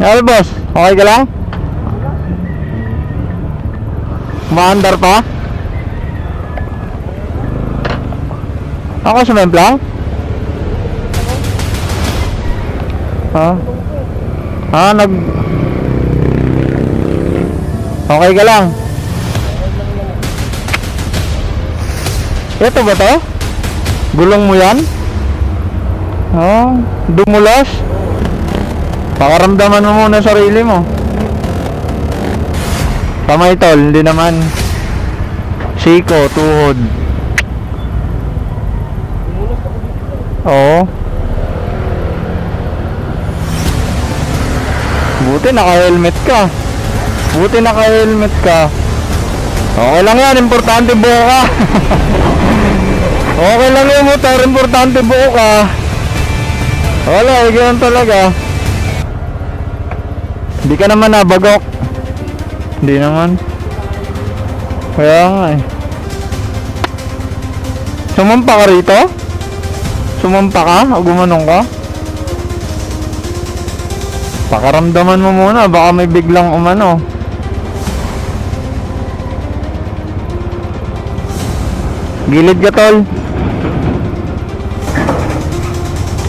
Ano boss? Okay ka lang? Maandar pa? Ako sumempla? Ha? Ah, nag... Okay ka lang? Ito ba to? Gulong mo yan? Oh, dumulas? Pakaramdaman mo muna sarili mo. Kamay tol, hindi naman. Siko, tuhod. Oo. Buti naka-helmet ka. Buti naka-helmet ka. Okay lang yan, importante buo ka. okay lang yung motor, importante buo ka. Wala, ganun talaga. Hindi ka naman nabagok. Hindi naman. Kaya nga eh. Sumampa ka rito? Sumampa ka? O gumanong ka? Pakaramdaman mo muna, baka may biglang umano. Gilid ka tol.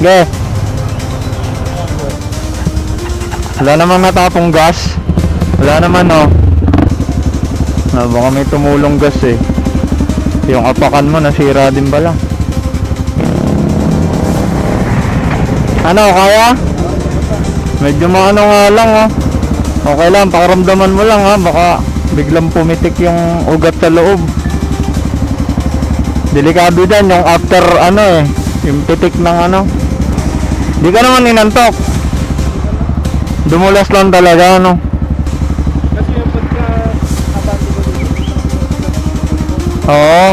Ge. Wala namang natapong gas. Wala naman no. Na baka may tumulong gas eh. Yung apakan mo nasira din bala. Ano, kaya? Medyo maano nga lang oh. Okay lang, pakaramdaman mo lang ha. Baka biglang pumitik yung ugat sa loob. Delikado dyan yung after ano eh. Yung pitik ng ano. Di ka naman inantok. Dumulas lang talaga ano. Kasi yung pagka abante ko dito, Oo.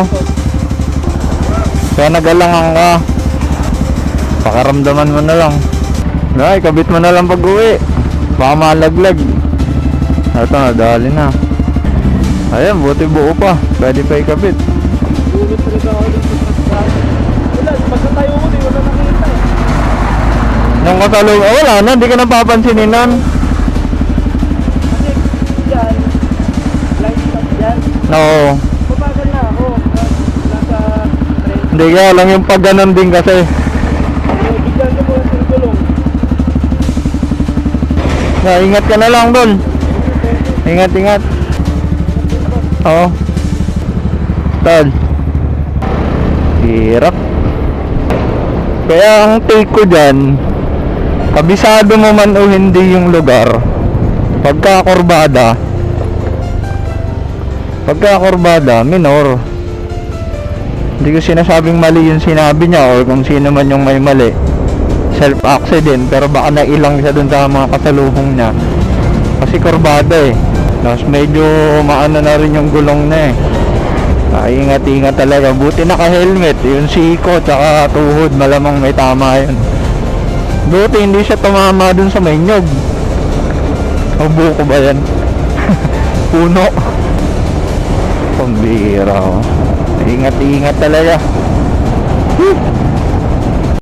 Kaya nagalangan ka. Pakaramdaman mo na lang. Ay, kabit mo na lang pag uwi. Baka malaglag. Ito na, dali na. Ayan, buti buo pa. Pwede pa ikabit. Gulot talaga ako dito Nung katalo, oh, wala na, hindi ka napapansinin nun. Kasi yan, light na ako. Nasa. Hindi kaya lang yung pag ganun din kasi. Bigyan yung. Na, ingat ka na lang doon. Ingat, ingat. Oo. Tol. Hirap. Kaya ang take ko dyan, kabisado mo man o hindi yung lugar, pagka kurbada, pagka kurbada, minor. Hindi ko sinasabing mali yung sinabi niya or kung sino man yung may mali. Self-accident, pero baka nailang siya dun sa mga kasalubong niya. Kasi kurbada eh. Tapos medyo maano na rin yung gulong na eh. Ay, ingat-ingat talaga. Buti naka-helmet. Yung siko tsaka tuhod, malamang may tama yun. Buti hindi siya tumama dun sa may nyog. O buko ba yan? Puno. Pambira. Ingat-ingat talaga. Whew.